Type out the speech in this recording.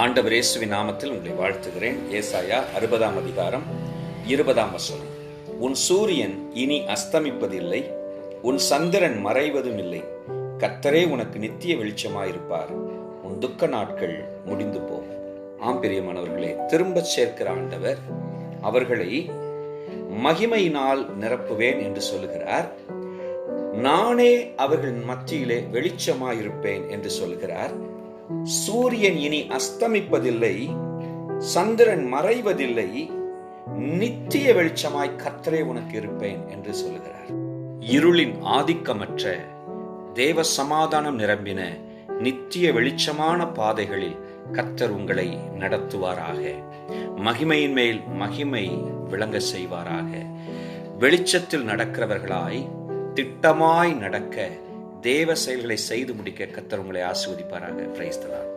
ஆண்டவர் இயேசுவின் நாமத்தில் உங்களை வாழ்த்துகிறேன். ஏசாயா அறுபதாம் அதிகாரம் இருபதாம் வசனம். உன் சூரியன் இனி அஸ்தமிப்பதில்லை உன் சந்திரன் மறைவதும் இல்லை கத்தரே உனக்கு நித்திய வெளிச்சமாயிருப்பார். உன் துக்க நாட்கள் முடிந்து போகும் ஆம் பிரியமானவர்களே திரும்பச் சேர்க்கிற ஆண்டவர் அவர்களை மகிமையினால் நிரப்புவேன் என்று சொல்லுகிறார். நானே அவர்கள் மத்தியிலே வெளிச்சமாயிருப்பேன் என்று சொல்கிறார் சூரியன் இனி அஸ்தமிப்பதில்லை சந்திரன் மறைவதில்லை நித்திய வெளிச்சமாய் கத்தரே உனக்கு இருப்பேன் என்று சொல்லுகிறார். இருளின் ஆதிக்கமற்ற தேவ சமாதானம் நிரம்பின நித்திய வெளிச்சமான பாதைகளில் கத்தர் உங்களை நடத்துவாராக. மகிமையின் மேல் மகிமை விளங்க செய்வாராக. வெளிச்சத்தில் நடக்கிறவர்களாய் திட்டமாய் நடக்க தேவ செயல்களை செய்து முடிக்க கத்தர் உங்களை ஆசிர்வதிப்பாராக. பிரைஸ்தலாம்